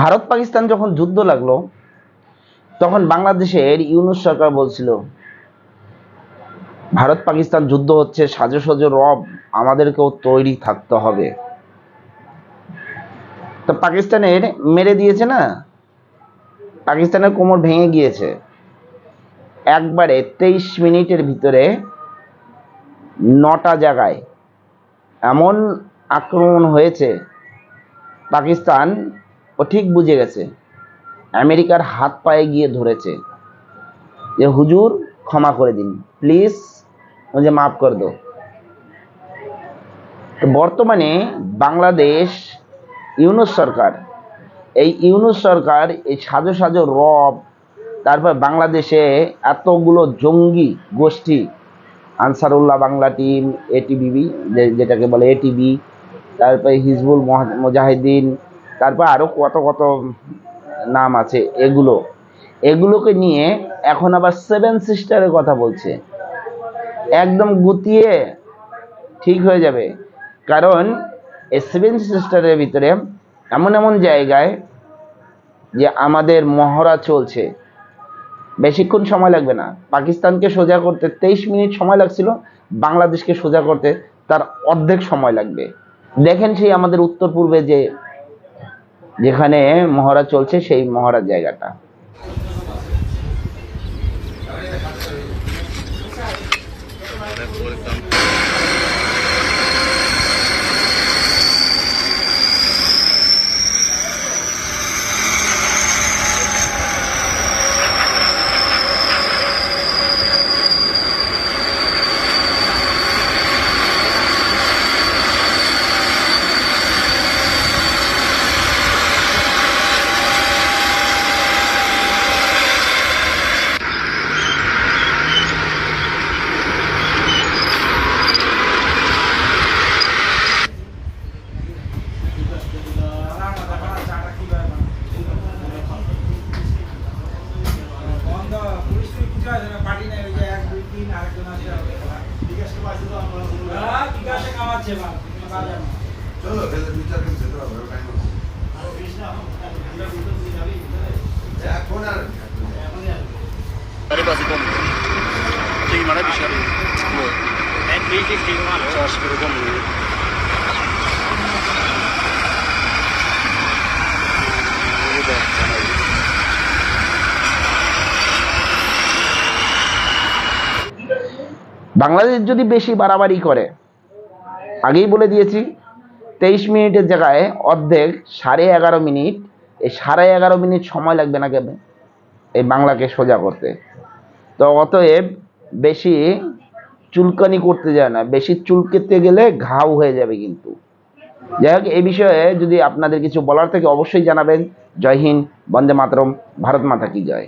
ভারত পাকিস্তান যখন যুদ্ধ লাগল, তখন বাংলাদেশের ইউনুস সরকার বলছিল, ভারত পাকিস্তান যুদ্ধ হচ্ছে সাজো সাজো রব, আমাদেরকেও তৈরি থাকতে হবে। তো পাকিস্তানের মেরে দিয়েছে না? পাকিস্তানের কোমর ভেঙে গিয়েছে। একবারে তেইশ মিনিটের ভিতরে নটা জায়গায় এমন আক্রমণ হয়েছে, পাকিস্তান ও ঠিক বুঝে গেছে। আমেরিকার হাত পায়ে গিয়ে ধরেছে যে, হুজুর, ক্ষমা করে দিন। প্লিজ মুঝে মাফ কর দো তো বর্তমানে বাংলাদেশ, ইউনুস সরকার, এই ইউনুস সরকার, এই সাজো সাজো রব, তারপর বাংলাদেশে এতগুলো জঙ্গি গোষ্ঠী, আনসারুল্লাহ বাংলা টিম এটিবিবি যেটাকে বলে এটিবি তারপরে হিজবুল মুজাহিদিন তারপর আরও কত কত নাম আছে, এগুলো। এগুলোকে নিয়ে এখন আবার সেভেন সিস্টারের কথা বলছে। একদম গুতিয়ে ঠিক হয়ে যাবে। কারণ এই সেভেন সিস্টারের ভিতরে এমন এমন জায়গায় যে আমাদের মহড়া চলছে। বেশিক্ষণ সময় লাগবে না। পাকিস্তানকে সোজা করতে তেইশ মিনিট সময় লাগছিল, বাংলাদেশকে সোজা করতে তার অর্ধেক সময় লাগবে। দেখেন সেই আমাদের উত্তর পূর্বে যে যেখানে মহড়া চলছে সেই মহড়ার জায়গাটা। হ্যাঁ, বিকাশে কামাচ্ছে মাল বাজার মাল। চলো ভেতরে বিচার করে যেতে হবে ওর টাইম এখন আর Dari basi kom. Tinggi mana bisa ni? Charge kira kom ni. Ini Bangladesh যদি বেশি বাড়াবাড়ি করে, আগেই বলে দিয়েছি, তেইশ মিনিটের জায়গায় অর্ধেক, সাড়ে এগারো মিনিট, এই সাড়ে এগারো মিনিট সময় লাগবে না কেন? এই বাংলাকে সোজা করতে। তো অতএব বেশি চুলকানি করতে যায় না, বেশি চুলকেতে গেলে ঘাও হয়ে যাবে কিন্তু। যাই হোক এই বিষয়ে যদি আপনাদের কিছু বলার থেকে, অবশ্যই জানাবেন। জয় হিন্দ, বন্দে মাতরম, ভারত মাতা কি জয়।